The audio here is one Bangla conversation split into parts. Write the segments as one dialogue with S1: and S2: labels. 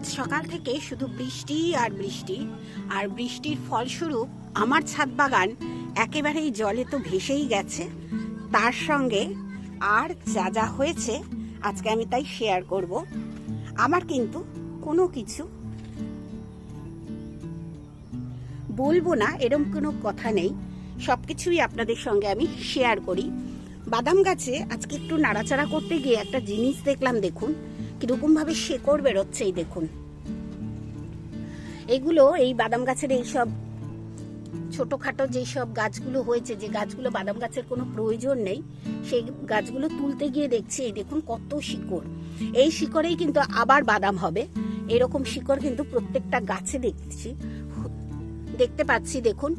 S1: আজ সকাল থেকে শুধু বৃষ্টি আর বৃষ্টি, আর বৃষ্টির ফলস্বরূপ আমার ছাদ বাগান একেবারেই জলে তো ভেসেই গেছে। তার সঙ্গে আর যা যা হয়েছে, আজকে আমি তাই শেয়ার করব। আমার কিন্তু কোনো কিছু বলব না, এরম কোনো কথা নেই। সব কিছুই আপনাদের সঙ্গে আমি শেয়ার করি। বাদাম গাছে আজকে একটু নাড়াচাড়া করতে গিয়ে একটা জিনিস দেখলাম, দেখুন। কীরকম ভাবে শেকড় বেরোচ্ছে এই দেখুন। এগুলো এই বাদাম গাছের এইসব ছোটখাটো যেসব গাছগুলো হয়েছে, যে গাছগুলো বাদাম গাছের কোনো প্রয়োজন নেই, সেই গাছগুলো তুলতে গিয়ে দেখছি, এই দেখুন কত শিকড়। এই শিকড়েই কিন্তু আবার বাদাম হবে। এরকম শিকড় কিন্তু প্রত্যেকটা গাছে দেখছি। দেখতে পাচ্ছি, দেখুন,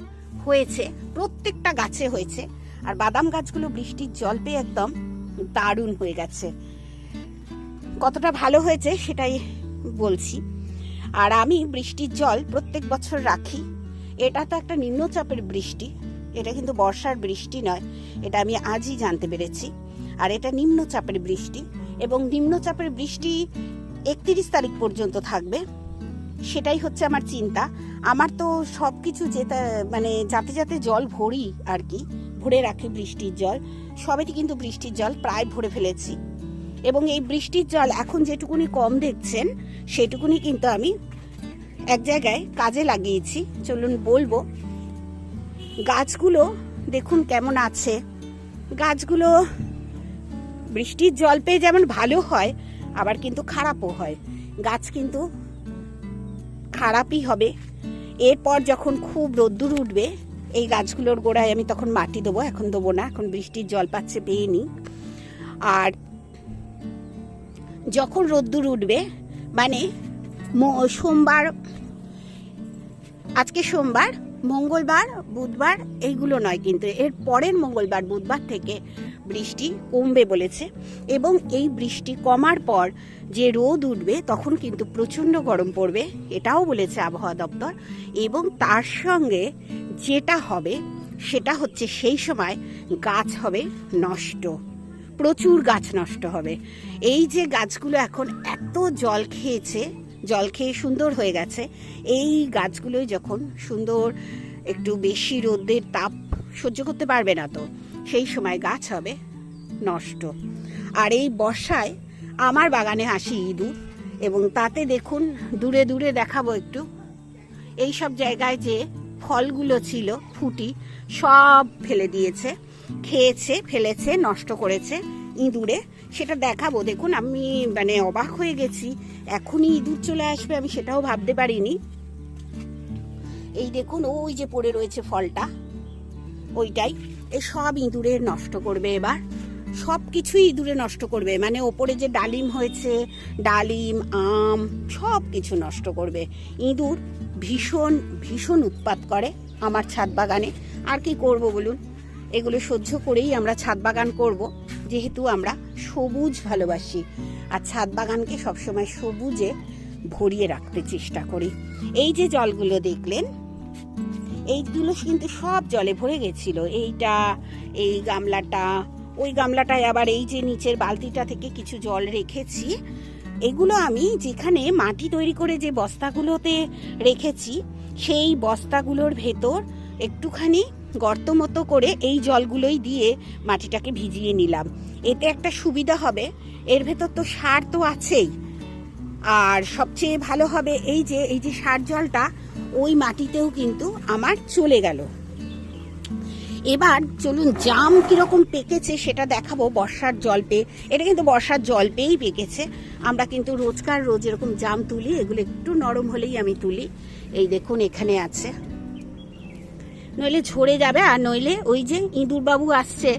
S1: হয়েছে, প্রত্যেকটা গাছে হয়েছে। আর বাদাম গাছগুলো বৃষ্টির জল পেয়ে একদম দারুণ হয়ে গেছে। কতটা ভালো হয়েছে সেটাই বলছি। আর আমি বৃষ্টির জল প্রত্যেক বছর রাখি। এটা তো একটা নিম্নচাপের বৃষ্টি। এটা কিন্তু বর্ষার বৃষ্টি নয়। এটা আমি আজই জানতে পেরেছি। আর এটা নিম্নচাপের বৃষ্টি। এবং নিম্নচাপের বৃষ্টি একত্রিশ তারিখ পর্যন্ত থাকবে। সেটাই হচ্ছে আমার চিন্তা। আমার তো সব কিছু যেতে মানে যাতে যাতে জল ভরি আর কি। ভরে রাখি বৃষ্টির জল। সবেরই কিন্তু বৃষ্টির জল প্রায় ভরে ফেলেছি। এবং এই বৃষ্টির জল এখন যেটুকুনি কম দেখছেন, সেটুকুনি কিন্তু আমি এক জায়গায় কাজে লাগিয়েছি। চলুন বলব, গাছগুলো দেখুন কেমন আছে। গাছগুলো বৃষ্টির জল পেয়ে যেমন ভালো হয়, আবার কিন্তু খারাপও হয়। গাছ কিন্তু খারাপই হবে। এরপর যখন খুব রোদ্দুর উঠবে, এই গাছগুলোর গোড়ায় আমি তখন মাটি দেবো, এখন দেবো না, এখন বৃষ্টির জল পাচ্ছে পেয়ে নিই আর যখন রোদ্দুর উঠবে মানে সোমবার, আজকে সোমবার, মঙ্গলবার, বুধবার, এইগুলো নয় কিন্তু এর পরের মঙ্গলবার, বুধবার থেকে বৃষ্টি কমবে বলেছে এবং এই বৃষ্টি কমার পর যে রোদ উঠবে, তখন কিন্তু প্রচণ্ড গরম পড়বে, এটাও বলেছে আবহাওয়া দপ্তর এবং তার সঙ্গে যেটা হবে, সেটা হচ্ছে সেই সময় গাছ হবে নষ্ট। প্রচুর গাছ নষ্ট হবে। এই যে গাছগুলো এখন এত জল খেয়েছে, জল খেয়ে সুন্দর হয়ে গেছে, এই গাছগুলোই যখন সুন্দর একটু বেশি রোদের তাপ সহ্য করতে পারবে না তো, সেই সময় গাছ হবে নষ্ট। আর এই বর্ষায় আমার বাগানে আসি ইঁদুর এবং তাতে দেখুন দূরে দূরে দেখাবো একটু। এই সব জায়গায় যে ফলগুলো ছিল, ফুটি, সব ফেলে দিয়েছে। খেয়েছে, ফেলেছে, নষ্ট করেছে ইঁদুরে। সেটা দেখাবো। দেখুন, আমি মানে অবাক হয়ে গেছি। এখনই ইঁদুর চলে আসবে, আমি সেটাও ভাবতে পারিনি। এই দেখুন, ওই যে পড়ে রয়েছে ফলটা। ওইটাই। এই সব ইঁদুরে নষ্ট করবে এবার। সব কিছুই ইঁদুরে নষ্ট করবে। মানে ওপরে যে ডালিম হয়েছে, ডালিম, আম, সব কিছু নষ্ট করবে। ইঁদুর ভীষণ ভীষণ উৎপাত করে আমার ছাদ বাগানে। আর কি করব বলুন? এগুলো সহ্য করেই আমরা ছাদ বাগান করব। যেহেতু আমরা সবুজ ভালোবাসি। আর ছাদ বাগানকে সবসময় সবুজে ভরিয়ে রাখতে চেষ্টা করি। এই যে জলগুলো দেখলেন, এইগুলো কিন্তু সব জলে ভরে গেছিল। এইটা, এই গামলাটা, ওই গামলাটায় আবার এই যে নিচের বালতিটা থেকে কিছু জল রেখেছি। এগুলো আমি যেখানে মাটি তৈরি করে যে বস্তাগুলোতে রেখেছি, সেই বস্তাগুলোর ভেতর একটুখানি গর্ত মতো করে এই জলগুলোই দিয়ে মাটিটাকে ভিজিয়ে নিলাম। এতে একটা সুবিধা হবে, এর ভেতর তো সার তো আছেই। আর সবচেয়ে ভালো হবে এই যে এই যে সার জলটা, ওই মাটিতেও কিন্তু আমার চলে গেল। এবার চলুন জাম কীরকম পেকেছে সেটা দেখাবো বর্ষার জল পেয়ে এটা কিন্তু বর্ষার জল পেয়েই পেকেছে। আমরা কিন্তু রোজকার রোজ এরকম জাম তুলি, এগুলো একটু নরম হলেই আমি তুলি। এই দেখুন, এখানে আছে। নইলে ঝরে যাবে আর নইলে ওই যে ইঁদুর বাবু আসছে,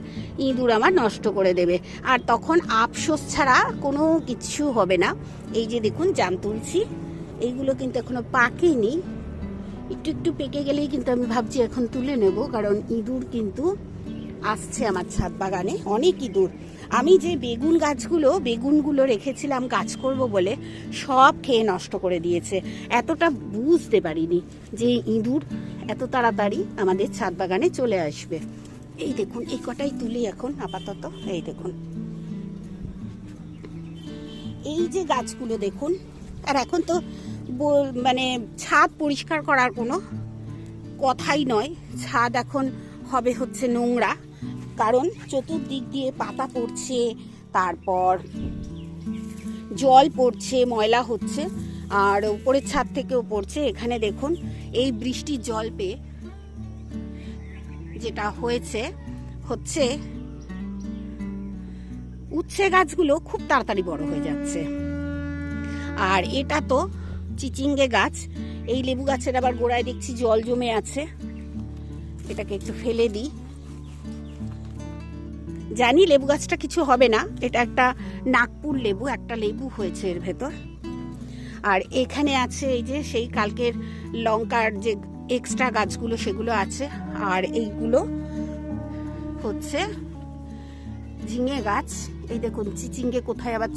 S1: ইঁদুর আমার নষ্ট করে দেবে। আর তখন আফসোস ছাড়া কোনো কিছু হবে না। এই যে দেখুন, জাম তুলছি। এইগুলো কিন্তু এখনও পাকেনি। একটু একটু পেকে গেলেই কিন্তু আমি ভাবছি এখন তুলে নেব, কারণ ইঁদুর কিন্তু আসছে আমার ছাদ বাগানে অনেক ইঁদুর আমি যে বেগুন গাছগুলো, বেগুনগুলো রেখেছিলাম গাছ করব বলে, সব খেয়ে নষ্ট করে দিয়েছে। এতটা বুঝতে পারিনি যে ইঁদুর এত তাড়াতাড়ি আমাদের ছাদ বাগানে চলে আসবে। এই দেখুন, এই কটাই তুলি এখন, আপাতত। এই দেখুন। এই যে গাছগুলো দেখুন, আর এখন তো মানে ছাদ পরিষ্কার করার কোনো কথাই নয়। ছাদ এখন হবে হচ্ছে নোংরা। কারণ চতুর্দিক দিয়ে পাতা পড়ছে, তারপর জল পড়ছে, ময়লা হচ্ছে, আর উপরের ছাদ থেকেও পড়ছে। এখানে দেখুন, এই বৃষ্টির জল পেয়ে যেটা হয়েছে, হচ্ছে উচ্ছে গাছগুলো খুব তাড়াতাড়ি বড় হয়ে যাচ্ছে। আর এটা তো চিচিঙ্গে গাছ। এই লেবু গাছের আবার গোড়ায় দেখছি জল জমে আছে। এটাকে একটু ফেলে দিই। জানি লেবু গাছটা কিছু হবে না। এটা একটা নাগপুর লেবু, একটা লেবু হয়েছে এর ভেতর। আর এখানে আছে এই যে সেই কালকের লঙ্কার যে এক্সট্রা গাছগুলো, সেগুলো আছে। আর এইগুলো হচ্ছে ঝিঙে গাছ। এই দেখুন, চিচিঙ্গে কোথায় আবার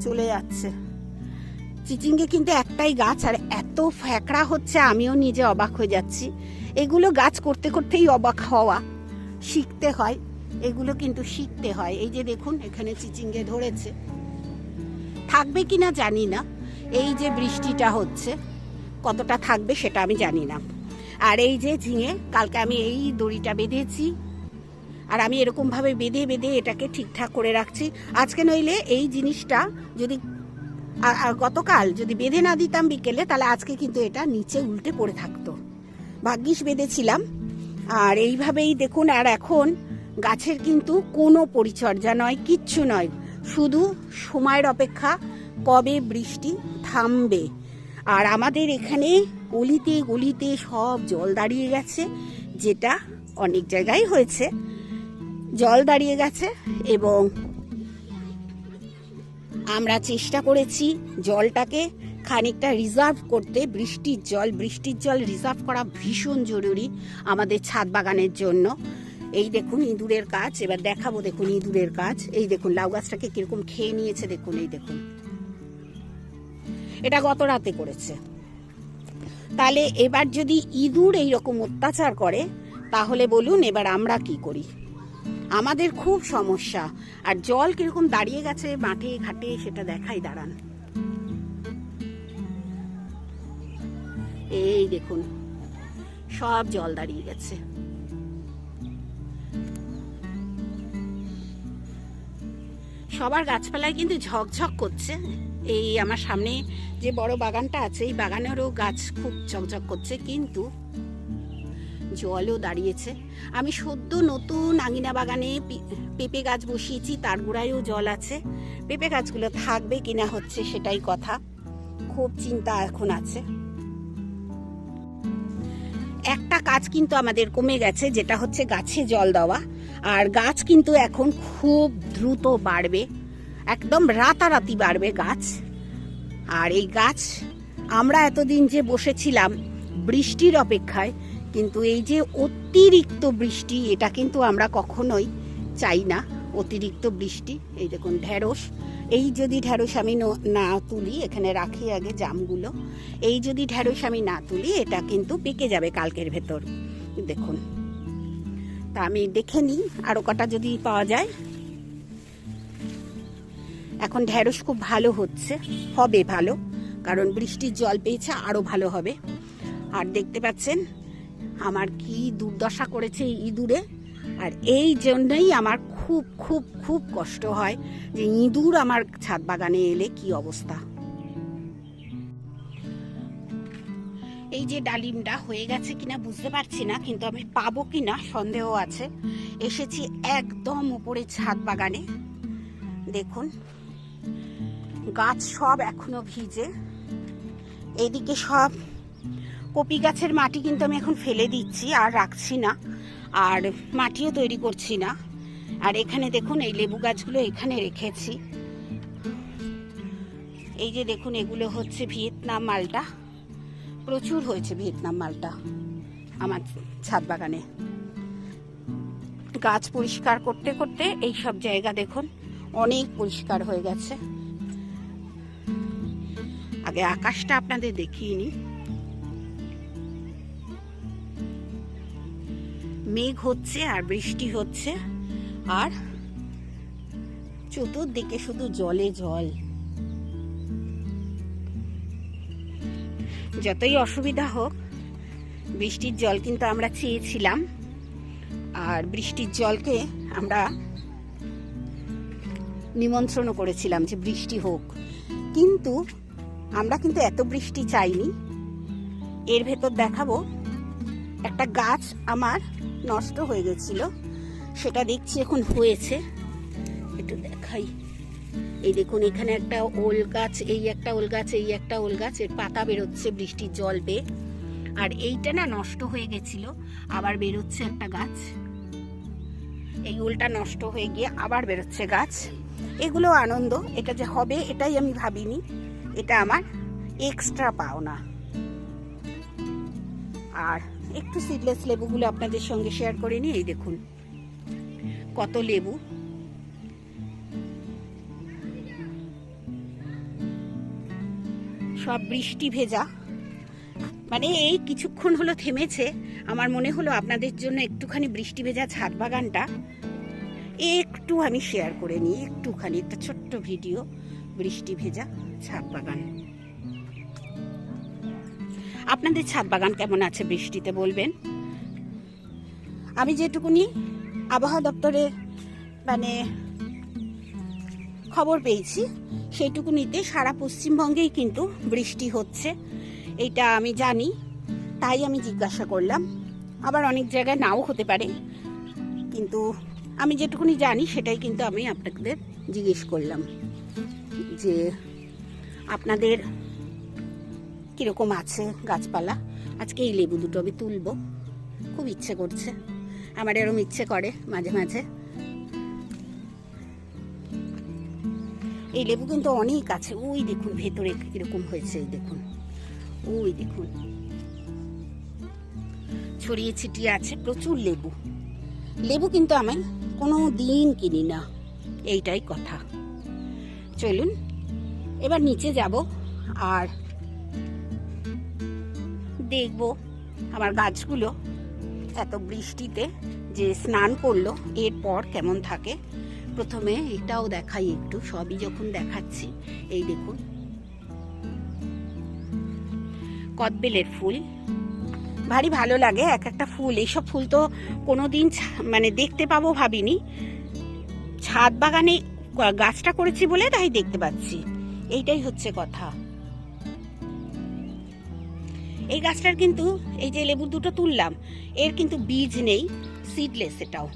S1: চলে যাচ্ছে। চিচিঙ্গে কিন্তু একটাই গাছ, আর এত ফ্যাকড়া হচ্ছে, আমিও নিজে অবাক হয়ে যাচ্ছি। এগুলো গাছ করতে করতেই অবাক হওয়া, শিখতে হয়। এগুলো কিন্তু শিখতে হয়। এই যে দেখুন, এখানে চিচিঙ্গে ধরেছে। থাকবে কিনা জানি না। এই যে বৃষ্টিটা হচ্ছে, কতটা থাকবে সেটা আমি জানি না। আর এই যে ঝিঙে, কালকে আমি এই দড়িটা বেঁধেছি। আর আমি এরকমভাবে বেঁধে বেঁধে এটাকে ঠিকঠাক করে রাখছি। আজকে নইলে এই জিনিসটা যদি গতকাল যদি বেঁধে না দিতাম বিকেলে, তাহলে আজকে কিন্তু এটা নিচে উল্টে পড়ে থাকতো। ভাগ্যিস বেঁধেছিলাম। আর এইভাবেই দেখুন, আর এখন গাছের কিন্তু কোনো পরিচর্যা নয়, কিচ্ছু নয়। শুধু সময়ের অপেক্ষা কবে বৃষ্টি থামবে। আর আমাদের এখানে গলিতে গলিতে সব জল দাঁড়িয়ে গেছে, যেটা অনেক জায়গায় হয়েছে। জল দাঁড়িয়ে গেছে এবং আমরা চেষ্টা করেছি জলটাকে খানিকটা রিজার্ভ করতে। বৃষ্টির জল বৃষ্টির জল রিজার্ভ করা ভীষণ জরুরি আমাদের ছাদ বাগানের জন্য। এই দেখুন ইঁদুরের কাজ এবার দেখাবো দেখুন ইঁদুরের কাজ এই দেখুন, লাউ গাছটাকে কীরকম খেয়ে নিয়েছে, দেখুন, এই দেখুন। এটা গত রাতে করেছে। তাহলে এবার যদি ইঁদুর এইরকম অত্যাচার করে, তাহলে বলুন এবার আমরা কি করি? আমাদের খুব সমস্যা। আর জল কীরকম দাঁড়িয়ে গেছে মাঠে, ঘাটে, সেটা দেখাই, দাঁড়ান। এই দেখুন, সব জল দাঁড়িয়ে গেছে। সবার গাছপালায় কিন্তু ঝকঝক করছে। এই আমার সামনে যে বড় বাগানটা আছে, এই বাগানেরও গাছ খুব ঝকঝক করছে, কিন্তু জলও দাঁড়িয়েছে। আমি সদ্য নতুন আঙিনা বাগানে পেঁপে গাছ বসিয়েছি, তার গোড়ায়ও জল আছে। পেঁপে গাছগুলো থাকবে কিনা হচ্ছে সেটাই কথা। খুব চিন্তা এখন আছে। একটা কাজ কিন্তু আমাদের কমে গেছে, যেটা হচ্ছে গাছে জল দেওয়া। আর গাছ কিন্তু এখন খুব দ্রুত বাড়বে, একদম রাতারাতি বাড়বে গাছ। আর এই গাছ, আমরা এতদিন যে বসেছিলাম বৃষ্টির অপেক্ষায়, কিন্তু এই যে অতিরিক্ত বৃষ্টি, এটা কিন্তু আমরা কখনোই চাই না, অতিরিক্ত বৃষ্টি। এই দেখুন, ঢেঁড়স এই যদি ঢেঁড়স আমি ন- তুলি, এখানে রাখি আগে জামগুলো, এই যদি ঢেঁড়স আমি না তুলি, এটা কিন্তু পেকে যাবে কালকের ভেতর। দেখুন। তা আমি দেখে নিই আরও কটা যদি পাওয়া যায়। এখন ঢ্যাঁড়স খুব ভালো হচ্ছে, হবে ভালো, কারণ বৃষ্টির জল পেয়েছে আরও ভালো হবে। আর দেখতে পাচ্ছেন, আমার কি দুর্দশা করেছে ইঁদুরে, আর এই জন্যই আমার খুব খুব খুব কষ্ট হয় যে ইঁদুর আমার ছাদ বাগানে এলে কি অবস্থা? এই যে ডালিমটা হয়ে গেছে কিনা বুঝতে পারছি না, কিন্তু আমি পাবো কিনা সন্দেহ আছে। এসেছি একদম উপরে ছাদ বাগানে। দেখুন, গাছ সব এখনও ভিজে। এদিকে সব কপি গাছের মাটি কিন্তু আমি এখন ফেলে দিচ্ছি আর রাখছি না। আর মাটিও তৈরি করছি না। আর এখানে দেখুন, এই লেবু গাছগুলো এখানে রেখেছি। এই যে দেখুন, এগুলো হচ্ছে ভিয়েতনাম মালটা। প্রচুর হয়েছে ভিয়েতনাম মালটা আমার ছাদ বাগানে। গাছ পরিষ্কার করতে করতে এই সব জায়গা দেখুন, অনেক পরিষ্কার হয়ে গেছে। আগে আকাশটা আপনাদের দেখিয়ে নিই। মেঘ হচ্ছে আর বৃষ্টি হচ্ছে। আর চতুর্দিকে শুধু জলে জল। যতই অসুবিধা হোক, বৃষ্টির জল কিন্তু আমরা চেয়েছিলাম। আর বৃষ্টির জলকে আমরা নিমন্ত্রণও করেছিলাম যে বৃষ্টি হোক। কিন্তু আমরা কিন্তু এত বৃষ্টি চাইনি। এর ভেতর দেখাবো, একটা গাছ আমার নষ্ট হয়ে গেছিল। সেটা দেখছি এখন হয়েছে। একটু দেখাই। এই দেখুন, এখানে একটা ওল গাছ, এই একটা ওল গাছ, এই একটা ওল গাছ, এর পাতা বেরোচ্ছে বৃষ্টির জল পেয়ে। আর এইটা না নষ্ট হয়ে গেছিল, আবার বেরোচ্ছে একটা গাছ। এই ওলটা নষ্ট হয়ে গিয়ে আবার বেরোচ্ছে গাছ। এগুলো আনন্দ, এটা যে হবে এটাই আমি ভাবিনি। এটা আমার এক্সট্রা পাওনা। আর একটু সিডলেস লেবুগুলো আপনাদের সঙ্গে শেয়ার করে নিই, এই দেখুন। কত লেবু? সব বৃষ্টি ভেজা। মানে এই কিছুক্ষণ হলো থেমেছে। আমার মনে হলো আপনাদের জন্য একটুখানি বৃষ্টি ভেজা ছাদ বাগানটা একটু আমি শেয়ার করে নিই। একটুখানি, একটা ছোট্ট ভিডিও বৃষ্টি ভেজা ছাদ বাগান। আপনাদের ছাদ বাগান কেমন আছে বৃষ্টিতে বলবেন? আমি যেটুকুনি আবহাওয়া দপ্তরে মানে খবর পেয়েছি। সেইটুকুনিতে সারা পশ্চিমবঙ্গেই কিন্তু বৃষ্টি হচ্ছে এটা আমি জানি, তাই আমি জিজ্ঞাসা করলাম। আবার অনেক জায়গায় নাও হতে পারে, কিন্তু আমি যেটুকুনি জানি সেটাই কিন্তু আমি আপনাদের জিজ্ঞেস করলাম, যে আপনাদের কীরকম আছে গাছপালা? আজকে এই লেবু দুটো আমি তুলব, খুব ইচ্ছে করছে। আমার এরম ইচ্ছে করে মাঝে মাঝে। এই লেবু কিন্তু অনেক আছে। ওই দেখুন, ভেতরে কীরকম হয়েছে, এই দেখুন। ওই দেখুন। ছড়িয়ে ছিটিয়ে আছে প্রচুর লেবু। লেবু কিন্তু আমি কোনো দিন কিনি না। এইটাই কথা। চলুন, এবার নিচে যাব আর দেখব আমার গাছগুলো এত বৃষ্টিতে যে স্নান করল, এরপর কেমন থাকে? প্রথমে এটাও দেখাই একটু, সবই যখন দেখাচ্ছি, এই দেখুন। কদবেলের ফুল। ভারী ভালো লাগে এক একটা ফুল। এইসব ফুল তো কোনোদিন ছা- মানে দেখতে পাবো ভাবিনি। ছাদ বাগানে গাছটা করেছি বলে তাই দেখতে পাচ্ছি। এইটাই হচ্ছে কথা। এই গাছটার কিন্তু এই যে লেবু দুটো তুললাম এর কিন্তু বীজ নেই সিডলেস এটাও।